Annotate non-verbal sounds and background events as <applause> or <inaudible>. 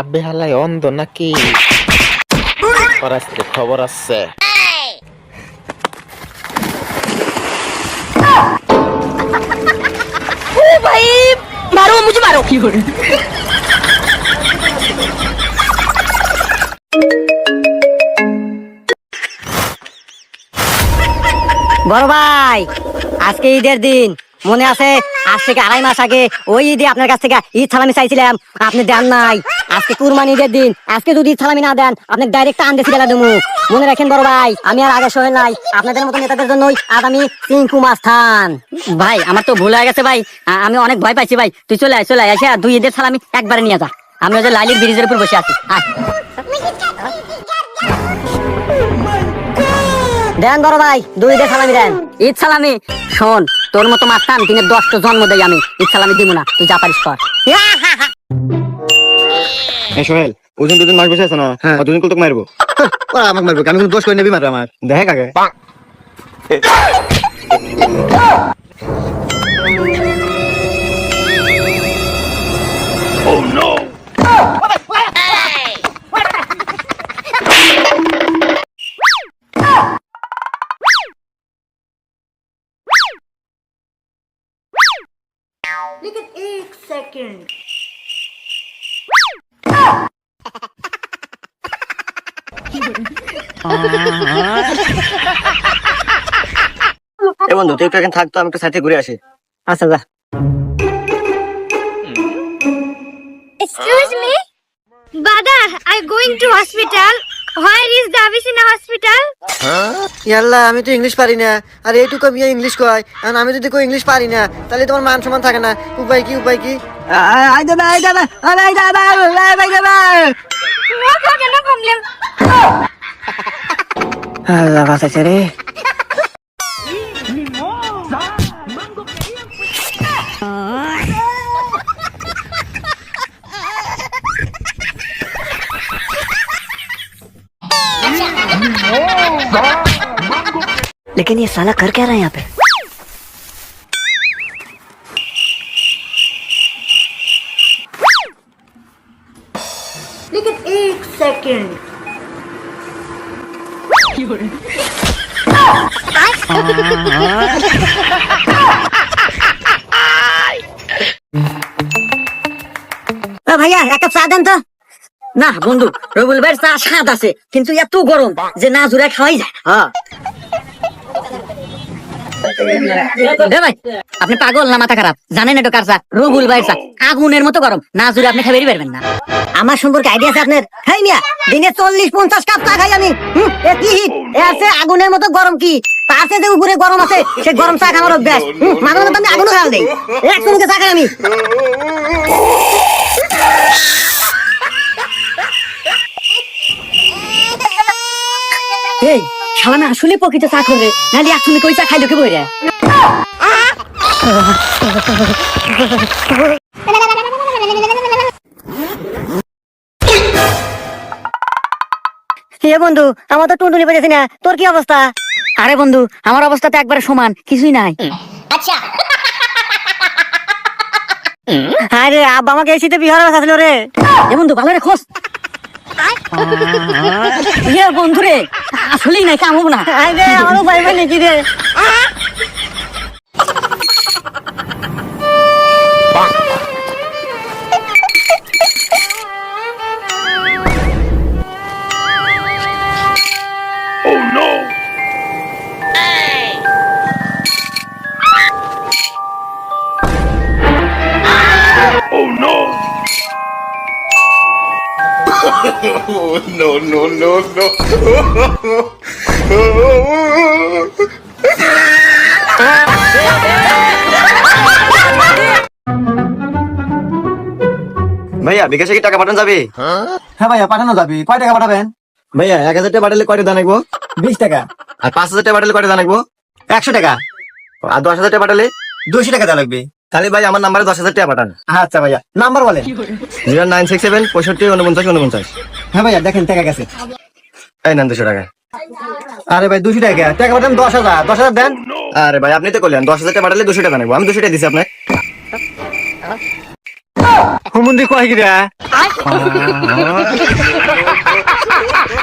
আবেহালায় অন্ধ নাকি? খবর আছে। বড় ভাই আজকে ঈদের দিন। মনে আছে? আজ থেকে আড়াই মাস আগে ওই ঈদে আপনার কাছ থেকে ঈদ সালামি চাইছিলাম। আপনি দেন নাই। আজকে কুরবানি ঈদের দিন। আজকে যদি ঈদ সালামি না দেন, আপনি ডাইরেক্ট আন দেশি গেলা দেবো। মনে রাখেন বড় ভাই, আমি আর আগে সহে নাই। আপনাদের মতো নেতাদের জন্যই আজ আমি চিঙ্কু মাস্থান ভাই, আমার তো ভুল হয়ে গেছে ভাই। আমি অনেক ভয় পাইছি ভাই। তুই চলে আয় চলে আয়। এসে দুই ঈদের সালামি একবারে নিয়ে যা। আমি যে লাইলির ব্রিজের উপর বসে আছি। আয়। দেন বড় ভাই দুই দে সালামি দেন। ঈদ সালামি? শোন তোর মতো মাস্তান দিনে দশটা জন্ম দেই আমি। ঈদ সালামি দিব না তুই যা পারিস কর। এই সোহেল ওজন দুজন মাস বসে আছে না? হ্যাঁ। দুজন তোকে মারবো? <laughs> ওরা আমাকে মারবো আমি কোনো দোষ করে নেবি মারে আমার। দেখে <laughs> কাকে এ বন্ধু তুই একটু এখানে থাকতো আমি একটু সাথে ঘুরে আসি আচ্ছা যা Excuse me? Brother, I'm going to hospital. Where is the Avicenna hospital? ইয়াল্লা আমি তো ইংলিশ পারি না। আর এইটুকু আমি ইংলিশ কয়। আর আমি যদি কেউ ইংলিশ পারি না তাহলে তোমার মান সম্মান থাকে না। উপায় কি উপায় কি? No problem, no problem. আল্লাহ বাঁচাইছে রে। लेकिन ये साला कर क्या रहा है यहाँ पे ও ভাইয়া এক কাপ চা দেন তো না বন্ধু রবুল ভাইয়ের চা স্বাদ আছে কিন্তু এত গরম যে না জুড়ে খাওয়াই যায় হ্যাঁ এ ভাই, আপনি পাগল না মাথা খারাপ? জানেন এটা কার চা রবুল ভাইয়ের চা আগুনের মতো গরম। না জুড়ে আপনি খাবেরই পারবেন না। আমার সম্পর্কে আইডিয়া আছে আপনার? খাই মিয়া, দিনে চল্লিশ পঞ্চাশ কাপ চা খাই আমি। কি হিট? এ আছে আগুনের মতো গরম কি? আছে যে উপরে গরম আছে, সে গরম চা খাওয়ার অভ্যাস। মাঝে মধ্যে আমি আগুনও খাওয়া দেই চা খাই আমি। শালা না আসলে প্রকৃত চা করবে নাহলে চুমুকে ওই চা খাইলে কি এ বন্ধু আমার তো টুনটুনি পেয়েছি না তোর কি অবস্থা? আরে বন্ধু আমার অবস্থা তো একবারে সমান কিছুই নাই। আচ্ছা। আরে আব্বা আমাকে এসিতে বিহার আসলো রে। এ বন্ধু ভালো রে খোঁজ। ইয়ে বন্ধু রে আসলেই নাকি কাম হব না আমারও ভাই ভাই নাকি রে। No no no no. ভাইয়া বিকাশে কি টাকা পাঠানো যাবে? হ্যাঁ ভাইয়া পাঠানো যাবে। কয় টাকা পাঠাবেন? ভাইয়া এক হাজার টাকা পাঠালে কয়টা জানাব বিশ টাকা। আর পাঁচ হাজার টাকা পাঠালে কয়টা জানাব একশো টাকা। আর দশ হাজার টাকা পাঠালে দুশো টাকা দেওয়া লাগবে। তাহলে ভাই আমার নাম্বারে দশ হাজার টাকা পাঠান। আচ্ছা ভাইয়া। নাম্বার বলেন। জিরো নাইন সিক্স সেভেন পঁয়ষট্টি উনপঞ্চাশ উনপঞ্চাশ হ্যাঁ ভাইয়া দেখেন টাকা গেছে। এই নেন দুশো টাকা। আরে ভাই দুশো টাকা। টাকা পাঠান দশ হাজার। দশ হাজার দেন। আরে ভাই আপনি তো করলেন দশ হাজার টাকা পাঠালে দুশো টাকা নেব। আমি দুশো টাকা দিচ্ছি আপনাকে। হুমুন্দি কয় গিরা